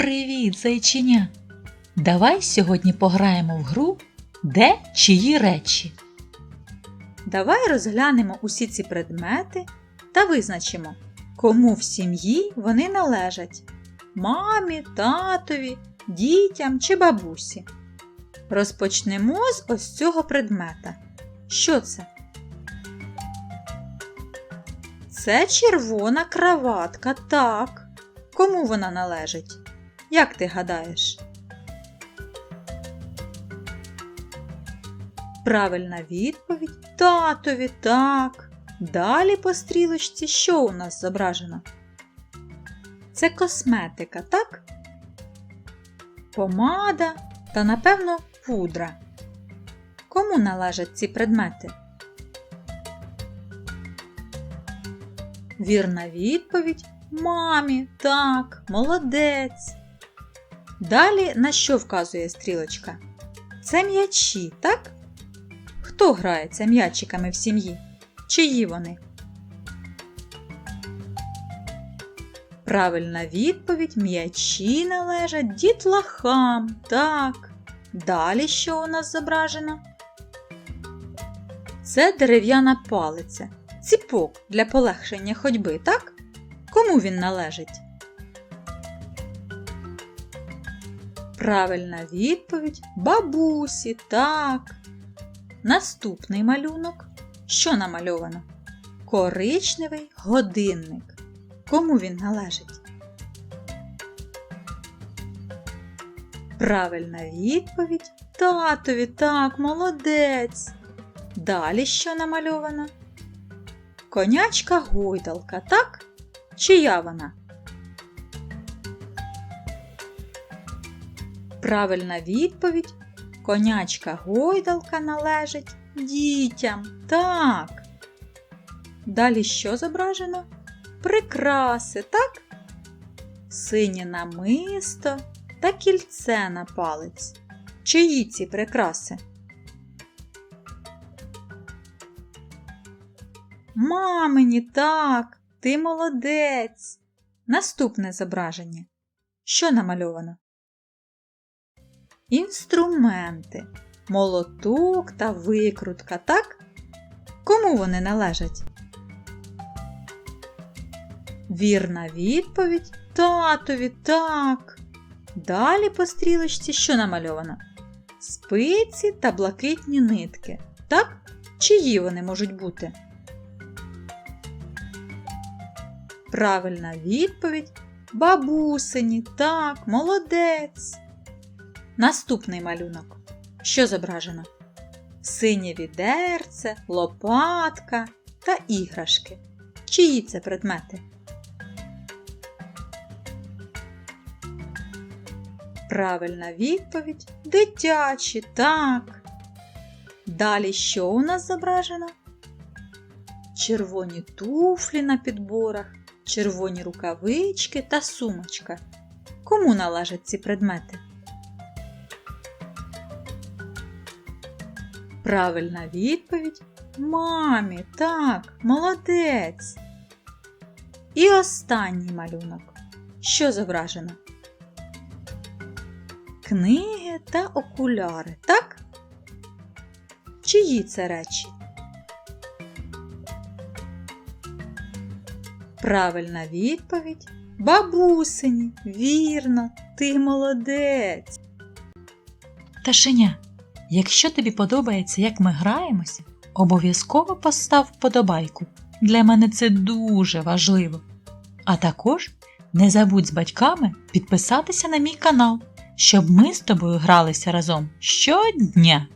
Привіт, зайчиня! Давай сьогодні пограємо в гру Де чиї речі. Давай розглянемо усі ці предмети та визначимо, кому в сім'ї вони належать мамі, татові, дітям чи бабусі. Розпочнемо з ось цього предмета. Що це? Це червона краватка, так. Кому вона належить? Як ти гадаєш? Правильна відповідь татові, так. Далі по стрілочці що у нас зображено? Це косметика, так? Помада та, напевно, пудра. Кому належать ці предмети? Вірна відповідь мамі, так, молодець. Далі на що вказує стрілочка? Це м'ячі, так? Хто грається м'ячиками в сім'ї? Чиї вони? Правильна відповідь м'ячі належать дітлахам. Так. Далі що у нас зображено? Це дерев'яна палиця. Ціпок для полегшення ходьби, так? Кому він належить? Правильна відповідь бабусі, так. Наступний малюнок. Що намальовано? Коричневий годинник. Кому він належить? Правильна відповідь татові, так, молодець. Далі що намальовано? Конячка гойдалка, так? Чия вона? Правильна відповідь Конячка гойдалка належить дітям. Так. Далі що зображено? Прикраси, так? Синє намисто та кільце на палець. Чиї ці прикраси? Мамині, так, ти молодець. Наступне зображення. Що намальовано? Інструменти, молоток та викрутка, так? Кому вони належать? Вірна відповідь татові, так. Далі по стрілочці що намальовано? Спиці та блакитні нитки. Так? Чиї вони можуть бути? Правильна відповідь бабусині, так, молодець. Наступний малюнок. Що зображено? Синє відерце, лопатка та іграшки. Чиї це предмети? Правильна відповідь дитячі, так. Далі що у нас зображено? Червоні туфлі на підборах, червоні рукавички та сумочка. Кому належать ці предмети? Правильна відповідь мамі, так, молодець. І останній малюнок. Що зображено? Книги та окуляри, так? Чиї це речі? Правильна відповідь бабусині. Вірно, ти молодець. Ташеня, якщо тобі подобається, як ми граємося, обов'язково постав вподобайку. Для мене це дуже важливо. А також не забудь з батьками підписатися на мій канал, щоб ми з тобою гралися разом щодня.